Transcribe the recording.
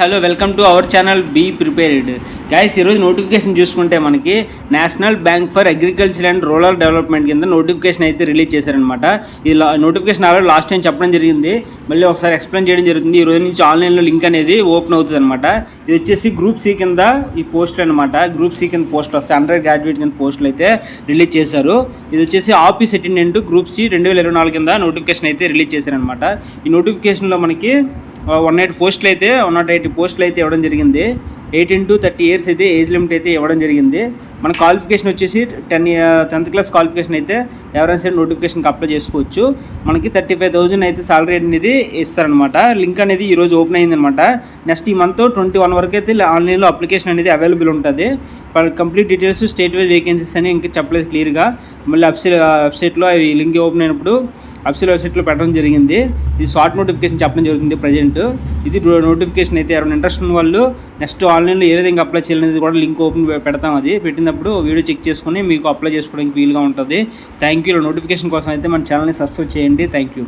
Hello welcome to our channel be prepared guys ఈరోజు notification చూసుకుంటే మనకి national bank for agriculture and rural development కింద notification అయితే release చేశారనమాట ఇది నోటిఫికేషన్ ఆల్రెడీ లాస్ట్ టైం చెప్పడం జరిగింది. మళ్ళీ ఒకసారి ఎక్స్ప్లెయిన్ చేయడం జరుగుతుంది. ఈ రోజు నుంచి ఆన్లైన్లో లింక్ అనేది ఓపెన్ అవుతుంది అనమాట ఇది వచ్చేసి గ్రూప్ సి కింద ఈ పోస్టులు అనమాట గ్రూప్ సి కింద పోస్టులు వస్తాయి. అండర్ గ్రాడ్యుయేట్ కింద పోస్టులు అయితే రిలీజ్ చేశారు. ఇది వచ్చేసి ఆఫీస్ అటెండెంట్ గ్రూప్ సి రెండు వేల ఇరవై నాలుగు కింద నోటిఫికేషన్ అయితే రిలీజ్ చేశారనమాట ఈ నోటిఫికేషన్లో మనకి వన్ ఎయిట్ పోస్టులు అయితే వన్ నాట్ ఎయిట్ పోస్టులు అయితే ఇవ్వడం జరిగింది. ఎయిటీన్ టు థర్టీ ఇయర్స్ అయితే ఏజ్ లిమిట్ అయితే ఇవ్వడం జరిగింది. మన క్వాలిఫికేషన్ వచ్చేసి టెన్ టెన్త్ క్లాస్ క్వాలిఫికేషన్ అయితే ఎవరైనా సరే నోటిఫికేషన్కి అప్లై చేసుకోవచ్చు. మనకి థర్టీ ఫైవ్ థౌజండ్ అయితే సాలరీ అనేది ఇస్తారనమాట లింక్ అనేది ఈరోజు ఓపెన్ అయిందనమాట నెక్స్ట్ ఈ మంత్ ట్వంటీ వన్ వరకు అయితే ఆన్లైన్లో అప్లికేషన్ అనేది అవైలబుల్ ఉంటుంది. Complete details state wise vacancies అని ఇంకా చెప్పలేదు క్లియర్గా. మళ్ళీ వెబ్సైట్ వెబ్సైట్లో అవి లింక్ ఓపెన్ అయినప్పుడు అఫ్సల్ వెబ్సైట్లో పెట్టడం జరిగింది. ఇది షార్ట్ నోటిఫికేషన్ చెప్పడం జరుగుతుంది ప్రజెంట్. ఇది నోటిఫికేషన్ అయితే ఎవరైనా ఇంట్రెస్ట్ ఉన్న వాళ్ళు నెక్స్ట్ ఆన్లైన్లో ఏ విధంగా అప్లై చేయాలనేది కూడా లింక్ ఓపెన్ పెడతాం అది. పెట్టినప్పుడు వీడియో చెక్ చేసుకుని మీకు అప్లై చేసుకోవడానికి వీలుగా ఉంటుంది. Thank you. నోటిఫికేషన్ కోసం అయితే మన ఛానల్ని సబ్స్క్రైబ్ చేయండి. Thank you.